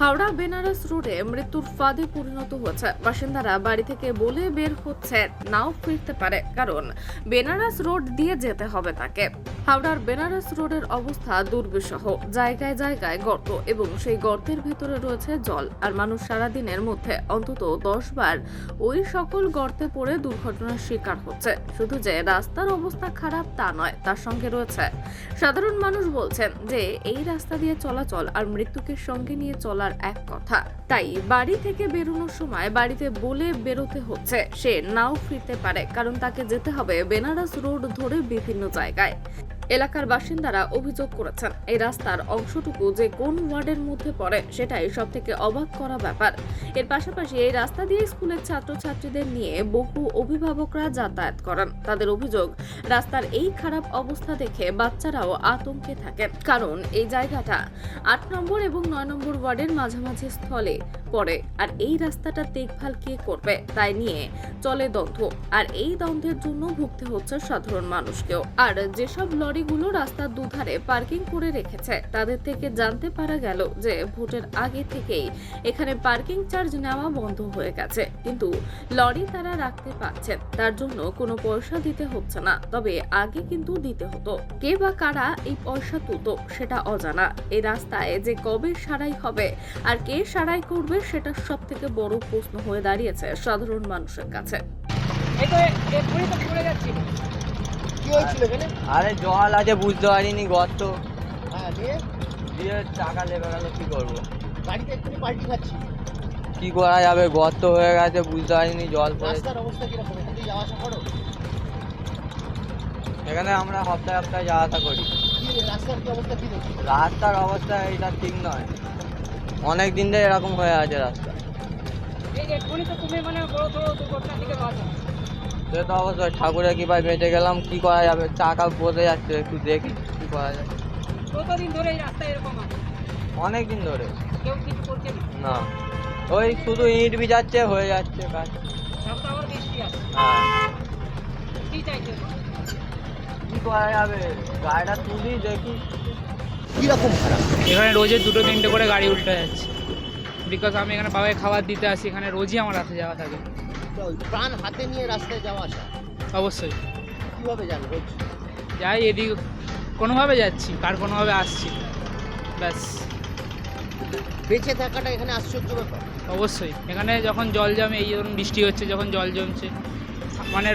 হাওড়া বেনারস রোডে মৃত্যুর ফাঁদে পরিণত হয়েছে। বাসিন্দারা বাড়ি থেকে বলে বের হচ্ছে, নাও ফিরতে পারে, কারণ বেনারস রোড দিয়ে যেতে হবে তাকে। হাওড়ার বেনারস রোডের অবস্থা দুর্বিষহ। জায়গায় জায়গায় গর্ত এবং সেই গর্তের ভিতরে রয়েছে জল। আর মানুষ সারাদিনের মধ্যে অন্তত দশ বার ওই সকল গর্তে পড়ে দুর্ঘটনার শিকার হচ্ছে। শুধু যে রাস্তার অবস্থা খারাপ তা নয়, তার সঙ্গে রয়েছে। সাধারণ মানুষ বলছেন যে, এই রাস্তা দিয়ে চলাচল আর মৃত্যুকে সঙ্গে নিয়ে চলার এক কথা। তাই বাড়ি থেকে বেরোনোর সময় বাড়িতে বলে বেরোতে হচ্ছে। সে নাও ফিরতে পারে, কারণ তাকে যেতে হবে বেনারস রোড ধরে বিভিন্ন জায়গায়। এলাকার বাসিন্দারা অভিযোগ করেছেন। এই রাস্তার অংশটুকু যে কোন ওয়ার্ডের মধ্যে পড়ে, সেটাই সব থেকে অবাক করা ব্যাপার। এর পাশাপাশি এই রাস্তা দিয়ে স্কুলের ছাত্রছাত্রীদের নিয়ে বহু অভিভাবকরা যাতায়াত করেন। তাদের অভিযোগ, রাস্তার এই খারাপ অবস্থা দেখে বাচ্চারাও আতঙ্কে থাকেন। কারণ এই জায়গাটা আট নম্বর এবং নয় নম্বর ওয়ার্ডের মাঝামাঝি স্থলে পড়ে। আর এই রাস্তাটা দেখভাল কে করবে, তাই নিয়ে চলে দ্বন্দ্ব। আর এই দ্বন্দ্বের জন্য ভুগতে হচ্ছে সাধারণ মানুষকেও। আর যেসব লরিগুলো রাস্তার দুধারে পার্কিং করে রেখেছে। তাদের থেকে জানতে পারা গেল যে ভোটের আগে থেকেই এখানে পার্কিং চার্জ নেওয়া বন্ধ হয়ে গেছে। কিন্তু লরি তারা রাখতে পারছেন, তার জন্য কোনো পয়সা দিতে হচ্ছে না। তবে আগে কিন্তু দিতে হতো। কে বা কারা এই পয়সা তুলতো সেটা অজানা। এই রাস্তায় যে কবে সারাই হবে আর কে সারাই করবে সেটা সব থেকে বড় প্রশ্ন হয়ে দাঁড়িয়েছে সাধারণ মানুষের কাছে। কি হয়েছিল এখানে? আরে জল আছে বুঝতে পারিনি গর্ত। হ্যাঁ দিয়ে? দিয়ে টাকা লেবে গেল কি করব? গাড়িতে এক্ষুনি পাল্টি খাচ্ছি কি করা যাবে? গর্ত হয়ে গেছে বুঝতে পারিনি জল পড়ে রাস্তার অবস্থা কীরকম? এখান দিয়ে যাওয়া আসা করো। এখানে আমরা সপ্তাহে সপ্তাহে যাওয়া আসা করি। রাস্তার কি অবস্থা কি রাস্তার অবস্থা এটা ঠিক নয়। অনেক দিন ধরে এরকম হয়ে আছে রাস্তা। এই তুমি মানে বড় বড় দুর্ঘটনার দিকে বাঁচো সে তো অবশ্যই ঠাকুরের কৃপায় বেঁচে গেলাম কি করা যাবে? চাকা বসে যাচ্ছে একটু দেখি কি করা যাবে কতদিন ধরে এই রাস্তা এরকম অনেক দিন ধরে। কেউ কিছু করছে না? ওই শুধু ইট বিজাচ্ছে হয়ে যাচ্ছে কাজ। সপ্তাহ বৃষ্টি আছে। হ্যাঁ। কি করা যাবে? গাড়িটা তুলি দেখি। কীরকম খারাপ? এখানে রোজে দুটো তিনটে করে গাড়ি উল্টে যাচ্ছে। বিকজ আমি এখানে বাবাকে খাবার দিতে আসি এখানে রোজই আমার আসা যাওয়া থাকে। তো প্রাণ হাতে নিয়ে রাস্তায় যাওয়া আসা। অবশ্যই। কীভাবে জানো রোজ যাই এদিক কোনোভাবে যাচ্ছি কার কোনোভাবে আসছি। ব্যাস। বেঁচে থাকাটা এখানে আশ্চর্য ব্যাপার। অবশ্যই এখানে যখন জল জমে এই ধরুন বৃষ্টি হচ্ছে যখন জল জমছে মানে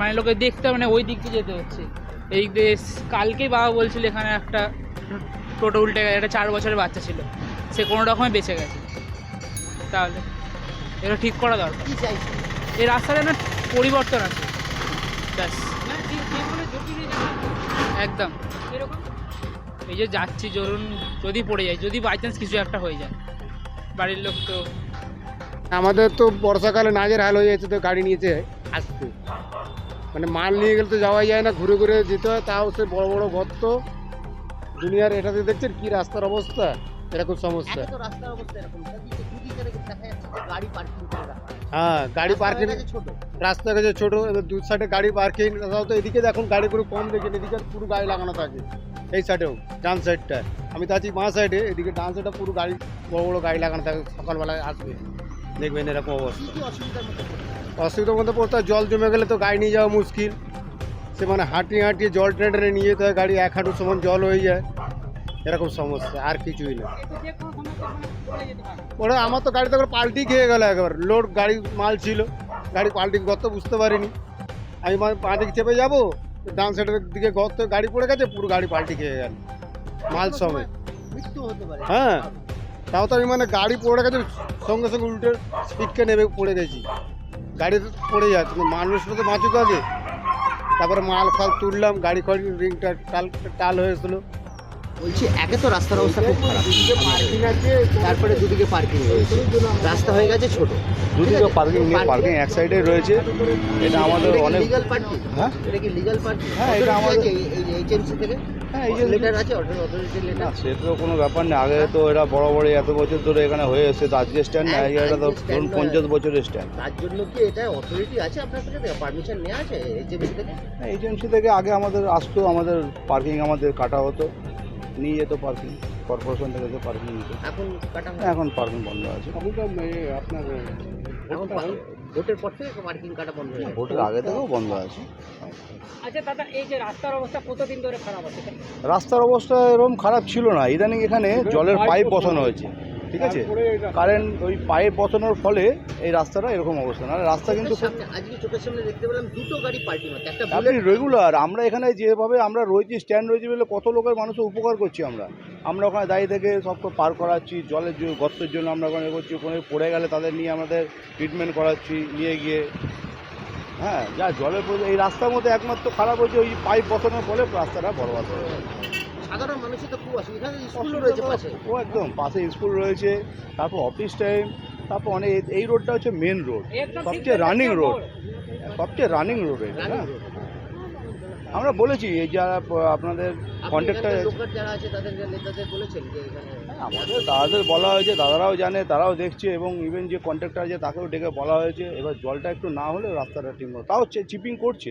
মানে লোকে দেখতে মানে ওই দিক দিয়ে যেতে হচ্ছে। এই দিক দিয়ে কালকেই বাবা বলছিল এখানে একটা টোটো উল্টে গেছে একটা চার বছরের বাচ্চা ছিল সে কোনো রকমে বেঁচে গেছে। তাহলে এটা ঠিক করা দরকার। কি চাইছো? এই রাস্তাটা না পরিবর্তন আছে। ব্যাস। একদম। এই যে যাচ্ছি ধরুন যদি পড়ে যায় যদি বাই চান্স কিছু একটা হয়ে যায়। বাড়ির লোক তো আমাদের তো বর্ষাকালে নাজের হাল হয়ে যাচ্ছে তো গাড়ি নিয়েছে। আসতে। মানে মাল নিয়ে গেলে তো যাওয়াই যায় না ঘুরে ঘুরে যেতে হয়। তাও সে বড় বড় গর্ত দুনিয়ার এটাতে দেখছেন কি রাস্তার অবস্থা? এরকম সমস্যা। রাস্তার অবস্থা এরকম। গাড়ি পার্কিং করে রাখা হ্যাঁ গাড়ি পার্কিং ছোট। রাস্তা কাছে ছোট এবার দু সাইডে গাড়ি পার্কিং তো এদিকে দেখুন গাড়ি পুরো কম দেখেন এদিকে পুরো গাড়ি লাগানো থাকে। এই সাইডেও ডান সাইডটা আমি তো আছি বাঁ সাইডে এদিকে ডান সাইডে পুরো গাড়ি বড় বড় গাড়ি লাগানো থাকে সকালবেলায় আসবে। দেখবেন এরকম অবস্থা। অসুবিধার মধ্যে পড়তে হয়, জল জমে গেলে তো গাড়ি নিয়ে যাওয়া মুশকিল। সে মানে হাঁটিয়ে হাঁটিয়ে জল ট্রেনে টেনে নিয়ে যেতে হয় গাড়ি এক হাঁটু সমান জল হয়ে যায়। এরকম সমস্যা আর কিছুই না। তো তো ওরা আমার তো গাড়িতে করে পাল্টি খেয়ে গেল একবার। লোড গাড়ি মাল ছিল। গাড়ি পাল্টি গত বুঝতে পারিনি। আমি মানে পা দিকে চেপে যাব ডান সাইডের দিকে গত গাড়ি পড়ে গেছে পুরো গাড়ি পাল্টি খেয়ে গেল। মাল সময় হ্যাঁ। তাও তো আমি মানে গাড়ি পড়ে গেছে সঙ্গে সঙ্গে উল্টে স্পিডকে নেমে পড়ে গেছি। গাড়ি তো পড়ে যাচ্ছে কিন্তু মানুষটা তো বাঁচুক আগে। তারপরে মাল ফাল তুললাম গাড়ি খড়ি রিংটা টাল টাল হয়েছিল বলছি একে তো রাস্তার অবস্থা খুব খারাপ। তারপরে দুদিকে পার্কিং রয়েছে। রাস্তা হয়ে গেছে ছোট। দুদিকে পার্কিং পার্কিং এক সাইডে রয়েছে। এটা আমাদের অনেক পার্কিং হ্যাঁ? এটা কি পার্কিং হ্যাঁ, এটা আমাদের- এই এইচএমসি থেকে? হ্যাঁ এই যে লেটার আছে অথরিটি না লেটার সে তো কোনো ব্যাপার নেই। আগে তো এরা বড় বড় এত বছর ধরে এখানে হয়ে এসছে। তো আজকে স্ট্যান্ড না এটা তো ধরুন পঞ্চাশ বছরের স্ট্যান্ড তার জন্য কি এটা অথরিটি আছে আপনার থেকে পারমিশন নেওয়া আছে এইচএমসি থেকে? এজেন্সি থেকে আগে আমাদের আসতো আমাদের পার্কিং আমাদের কাটা হতো। নিয়ে যেত পার্কিং কর্পোরেশন থেকে যে পার্কিং নিত এখন কাটা এখন পার্কিং বন্ধ আছে। আপনি আপনার এখন ভোটের পর থেকে পার্কিং কাটা বন্ধ হয়ে ভোটের আগে থেকেও বন্ধ আছে। আচ্ছা দাদা এই যে রাস্তার অবস্থা কতদিন ধরে খারাপ আছে? রাস্তার অবস্থা এরকম খারাপ ছিল না। ইদানিং এখানে জলের পাইপ বসানো হয়েছে। ঠিক আছে? কারেন্ট ওই পাইপ বসানোর ফলে এই রাস্তাটা এরকম অবস্থা। না রাস্তা কিন্তু আপনি রেগুলার আমরা এখানে যেভাবে আমরা রয়েছি স্ট্যান্ড রয়েছি বলে কত লোকের মানুষের উপকার করছি আমরা। আমরা ওখানে দাঁড়িয়ে থেকে সব পার করাচ্ছি জলের গর্তের জন্য আমরা ওখানে করছি ওখানে পড়ে গেলে তাদের নিয়ে আমাদের ট্রিটমেন্ট করাচ্ছি নিয়ে গিয়ে। হ্যাঁ যা জলের এই রাস্তার মধ্যে একমাত্র খারাপ হচ্ছে ওই পাইপ বসানোর ফলে রাস্তাটা বরবাদ হয়ে সাধারণ মানুষের তো খুব অসুবিধা। স্কুলও রয়েছে পাশে। ও একদম পাশে স্কুল রয়েছে তারপর অফিস টাইম তারপর অনেক এই রোডটা হচ্ছে মেন রোড সবচেয়ে রানিং রোড সবচেয়ে রানিং রোড এটা। হ্যাঁ আমরা বলেছি এই যারা আপনাদের যারা আছে নেতাদের বলেছেন যে আমাদের দাদাদের বলা হয়েছে দাদারাও জানে তারাও দেখছে এবং ইভেন যে কন্ট্রাক্টর আছে তাকেও ডেকে বলা হয়েছে এবার জলটা একটু না হলে রাস্তাটা ঠিক তাও চিপিং করছে।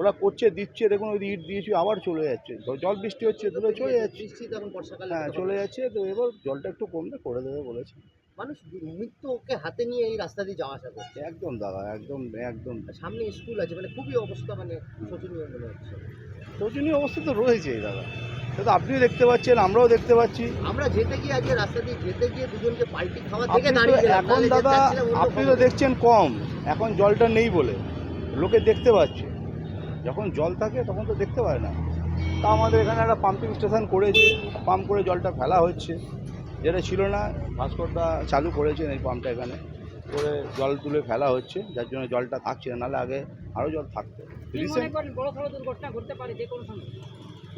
ওরা করছে দিচ্ছে দেখুন ওই ইট দিয়েছি আবার চলে যাচ্ছে। জল বৃষ্টি হচ্ছে দূরে চলে যাচ্ছে। হ্যাঁ চলে যাচ্ছে তো এবার জলটা একটু কমলে করে দেবে বলেছে। মানুষ মৃত্যুকে হাতে নিয়ে এই রাস্তা দিয়ে যাওয়া আসা করছে। একদম দাদা একদম একদম। সামনে স্কুল আছে মানে খুবই অবস্থা মানে শোচনীয় মনে হচ্ছে। শোচনীয় অবস্থা তো রয়েছেই দাদা। সেটা তো আপনিও দেখতে পাচ্ছেন আমরাও দেখতে পাচ্ছি। আমরা যেতে গিয়ে আজকে রাস্তা দিয়ে যেতে গিয়ে দুজনকে পাল্টি খাওয়া থেকে দাঁড়িয়ে এখন দাদা আপনি তো দেখছেন কম এখন জলটা নেই বলে। লোকে দেখতে পাচ্ছে। যখন জল থাকে তখন তো দেখতে পায় না। তা আমাদের এখানে একটা পাম্পিং স্টেশন করেছে পাম্প করে জলটা ফেলা হচ্ছে। যেটা ছিল না ভাস্করদা চালু করেছেন এই পাম্পটা এখানে। করে জল তুলে ফেলা হচ্ছে যার জন্য জলটা থাকছে না নাহলে আগে আরও জল থাকতো।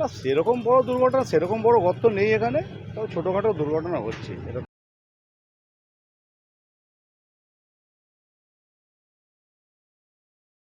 না সেরকম বড় দুর্ঘটনা সেরকম বড় গর্ত নেই এখানে তবে ছোটোখাটো দুর্ঘটনা হচ্ছে। এটা